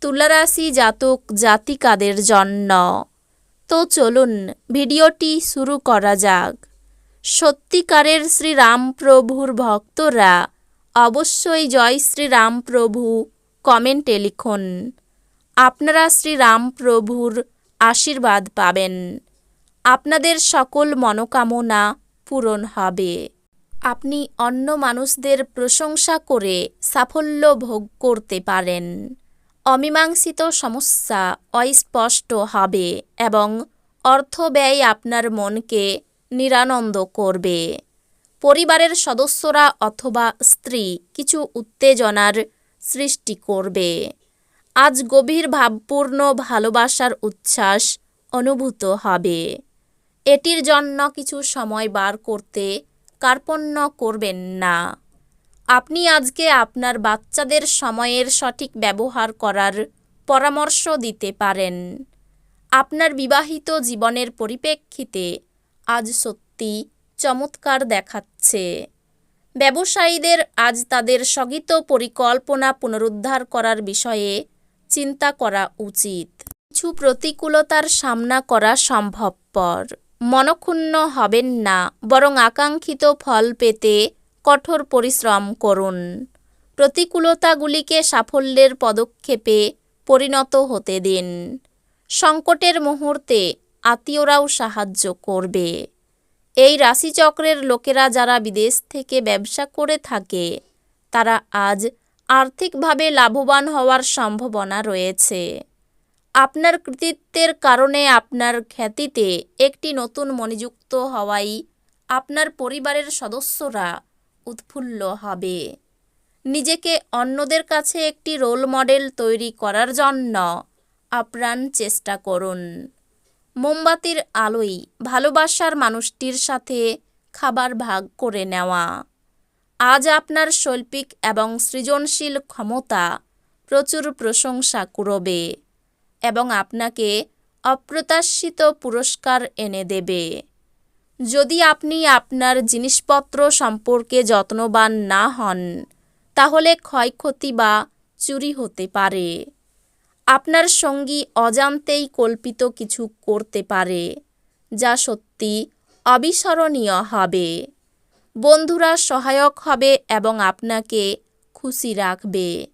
তুলারাশি জাতক জাতিকাদের জন্য। তো চলুন ভিডিওটি শুরু করা যাক। সত্যিকারের শ্রীরামপ্রভুর ভক্তরা অবশ্যই জয় শ্রীরামপ্রভু কমেন্টে লিখুন। আপনারা শ্রীরামপ্রভুর আশীর্বাদ পাবেন। আপনাদের সকল মনোকামনা পূরণ হবে। আপনি অন্য মানুষদের প্রশংসা করে সাফল্য ভোগ করতে পারেন। অমীমাংসিত সমস্যা অস্পষ্ট হবে এবং অর্থ ব্যয় আপনার মনকে নিরানন্দ করবে। পরিবারের সদস্যরা অথবা স্ত্রী কিছু উত্তেজনার সৃষ্টি করবে। আজ গভীর ভাবপূর্ণ ভালোবাসার উচ্ছ্বাস অনুভূত হবে। এটির জন্য কিছু সময় বার করতে কার্পণ্য করবেন না। আপনি আজকে আপনার বাচ্চাদের সময়ের সঠিক ব্যবহার করার পরামর্শ দিতে পারেন। আপনার বিবাহিত জীবনের পরিপ্রেক্ষিতে আজ সত্যি চমৎকার দেখাচ্ছে। ব্যবসায়ীদের আজ তাদের স্থগিত পরিকল্পনা পুনরুদ্ধার করার বিষয়ে চিন্তা করা উচিত। কিছু প্রতিকূলতার সামনা করা সম্ভবপর। মনক্ষুণ্ণ হবেন না, বরং আকাঙ্ক্ষিত ফল পেতে কঠোর পরিশ্রম করুন। প্রতিকূলতাগুলিকে সাফল্যের পদক্ষেপে পরিণত হতে দিন। সংকটের মুহূর্তে আত্মীয়রাও সাহায্য করবে। এই রাশিচক্রের লোকেরা যারা বিদেশ থেকে ব্যবসা করে থাকে, তারা আজ আর্থিকভাবে লাভবান হওয়ার সম্ভাবনা রয়েছে। আপনার কৃতিত্বের কারণে আপনার খ্যাতিতে একটি নতুন মনিযুক্ত হওয়াই আপনার পরিবারের সদস্যরা উৎফুল্ল হবে। নিজেকে অন্যদের কাছে একটি রোল মডেল তৈরি করার জন্য আপ্রাণ চেষ্টা করুন। মোমবাতির আলোই ভালোবাসার মানুষটির সাথে খাবার ভাগ করে নেওয়া। আজ আপনার শৈল্পিক এবং সৃজনশীল ক্ষমতা প্রচুর প্রশংসা কুড়বে এবং আপনাকে অপ্রত্যাশিত পুরস্কার এনে দেবে। যদি আপনি আপনার জিনিসপত্র সম্পর্কে যত্নবান না হন, তাহলে ক্ষয়ক্ষতি বা চুরি হতে পারে। আপনার সঙ্গী অজান্তেই কল্পিত কিছু করতে পারে, যা সত্যি অবিস্মরণীয় হবে। বন্ধুরা সহায়ক হবে এবং আপনাকে খুশি রাখবে।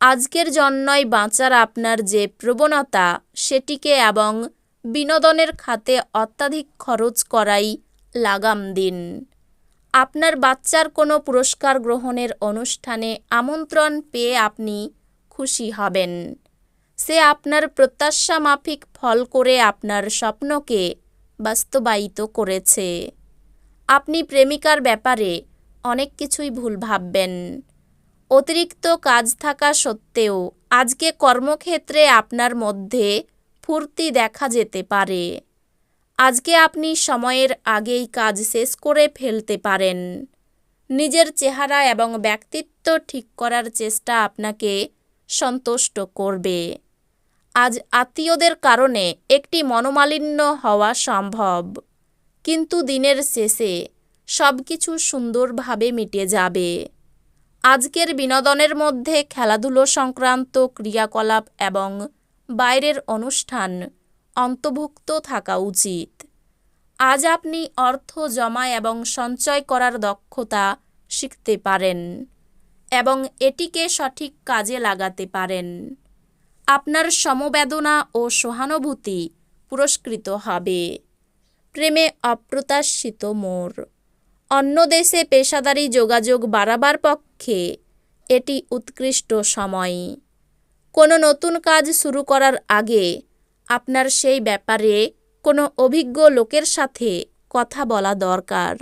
আজকের জন্যই বাঁচার আপনার যে প্রবণতা, সেটিকে এবং বিনোদনের খাতে অত্যাধিক খরচ করাই লাগাম দিন। আপনার বাচ্চার কোনো পুরস্কার গ্রহণের অনুষ্ঠানে আমন্ত্রণ পেয়ে আপনি খুশি হবেন। সে আপনার প্রত্যাশা মাফিক ফল করে আপনার স্বপ্নকে বাস্তবায়িত করেছে। আপনি প্রেমিকার ব্যাপারে অনেক কিছুই ভুল ভাববেন। অতিরিক্ত কাজ থাকা সত্ত্বেও আজকে কর্মক্ষেত্রে আপনার মধ্যে ফুর্তি দেখা যেতে পারে। আজকে আপনি সময়ের আগেই কাজ শেষ করে ফেলতে পারেন। নিজের চেহারা এবং ব্যক্তিত্ব ঠিক করার চেষ্টা আপনাকে সন্তুষ্ট করবে। আজ আত্মীয়দের কারণে একটি মনোমালিন্য হওয়া সম্ভব, কিন্তু দিনের শেষে সব কিছু সুন্দরভাবে মিটে যাবে। আজকের বিনোদনের মধ্যে খেলাধুলো সংক্রান্ত ক্রিয়াকলাপ এবং বাইরের অনুষ্ঠান, অন্তর্ভুক্ত থাকা উচিত। আজ আপনি অর্থ জমা এবং সঞ্চয় করার দক্ষতা শিখতে পারেন এবং এটিকে সঠিক কাজে লাগাতে পারেন। আপনার সমবেদনা ও সহানুভূতি পুরস্কৃত হবে। প্রেমে অপ্রত্যাশিত মোড় অন্য দেশে পেশাদারি যোগাযোগ বাড়াবার পক্ষে এটি উৎকৃষ্ট সময়। কোনো নতুন কাজ শুরু করার আগে আপনার সেই ব্যাপারে কোনো অভিজ্ঞ লোকের সাথে কথা বলা দরকার।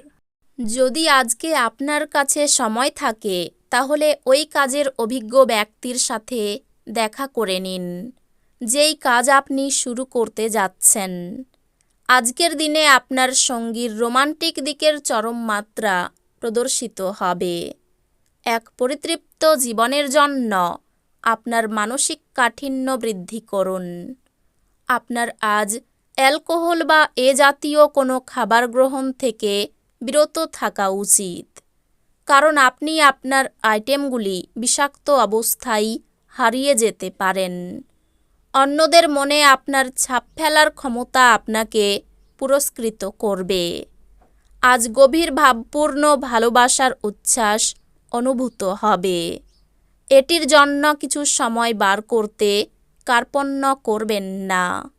যদি আজকে আপনার কাছে সময় থাকে, তাহলে ওই কাজের অভিজ্ঞ ব্যক্তির সাথে দেখা করে নিন। যেই কাজ আপনি শুরু করতে যাচ্ছেন। আজকের দিনে আপনার সঙ্গীর রোমান্টিক দিকের চরম মাত্রা প্রদর্শিত হবে। এক পরিতৃপ্ত জীবনের জন্য আপনার মানসিক কাঠিন্য বৃদ্ধি করুন। আপনার আজ অ্যালকোহল বা এ জাতীয় কোনো খাবার গ্রহণ থেকে বিরত থাকা উচিত। কারণ আপনি আপনার আইটেমগুলি বিষাক্ত অবস্থায় হারিয়ে যেতে পারেন। অন্যদের মনে আপনার ছাপ ফেলার ক্ষমতা আপনাকে পুরস্কৃত করবে। আজ গভীর ভাবপূর্ণ ভালোবাসার উচ্ছ্বাস অনুভূত হবে। এটির জন্য কিছু সময় বার করতে কার্পণ্য করবেন না।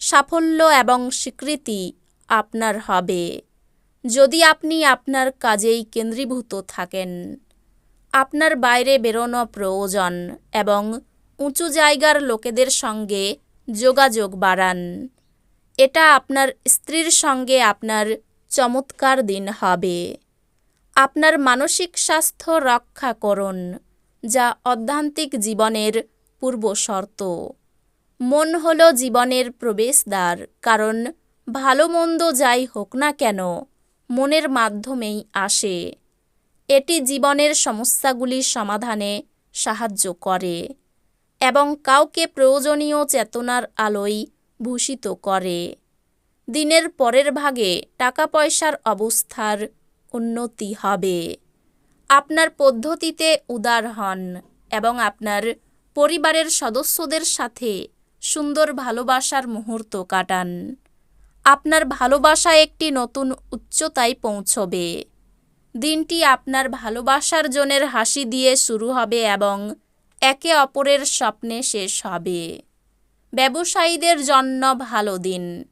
সাফল্য এবং স্বীকৃতি আপনার হবে। যদি আপনি আপনার কাজেই কেন্দ্রীভূত থাকেন, আপনার বাইরে বেরোনো প্রয়োজন এবং উঁচু জায়গার লোকেদের সঙ্গে যোগাযোগ বাড়ান। এটা আপনার স্ত্রীর সঙ্গে আপনার চমৎকার দিন হবে। আপনার মানসিক স্বাস্থ্য রক্ষা করুন। যা অধ্যান্তিক জীবনের পূর্ব শর্ত মন হল জীবনের প্রবেশদ্বার, কারণ ভালো মন্দ যাই হোক না কেন, মনের মাধ্যমেই আসে। এটি জীবনের সমস্যাগুলি সমাধানে সাহায্য করে এবং কাউকে প্রয়োজনীয় চেতনার আলোয় ভূষিত করে। দিনের পরের ভাগে টাকা পয়সার অবস্থার উন্নতি হবে। আপনার পদ্ধতিতে উদার হন এবং আপনার পরিবারের সদস্যদের সাথে সুন্দর ভালোবাসার মুহূর্ত কাটান। আপনার ভালোবাসা একটি নতুন উচ্চতায় পৌঁছবে। দিনটি আপনার ভালোবাসার জনের হাসি দিয়ে শুরু হবে এবং একে অপরের স্বপ্নে শেষ হবে। ব্যবসায়ীদের জন্য ভালো দিন।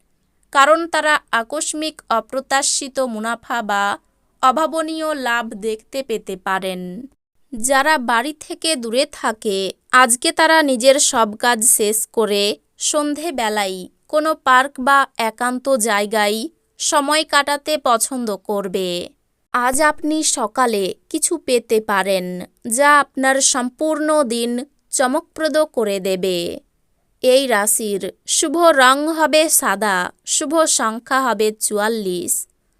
কারণ তারা আকস্মিক, অপ্রত্যাশিত মুনাফা বা অভাবনীয় লাভ দেখতে পেতে পারেন। যারা বাড়ি থেকে দূরে থাকে, আজকে তারা নিজের সব কাজ শেষ করে সন্ধেবেলায় কোনো পার্ক বা একান্ত জায়গায় সময় কাটাতে পছন্দ করবে। আজ আপনি সকালে কিছু পেতে পারেন, যা আপনার সম্পূর্ণ দিন চমকপ্রদ করে দেবে। এই রাশির শুভ রং হবে সাদা, শুভ সংখ্যা হবে চুয়াল্লিশ।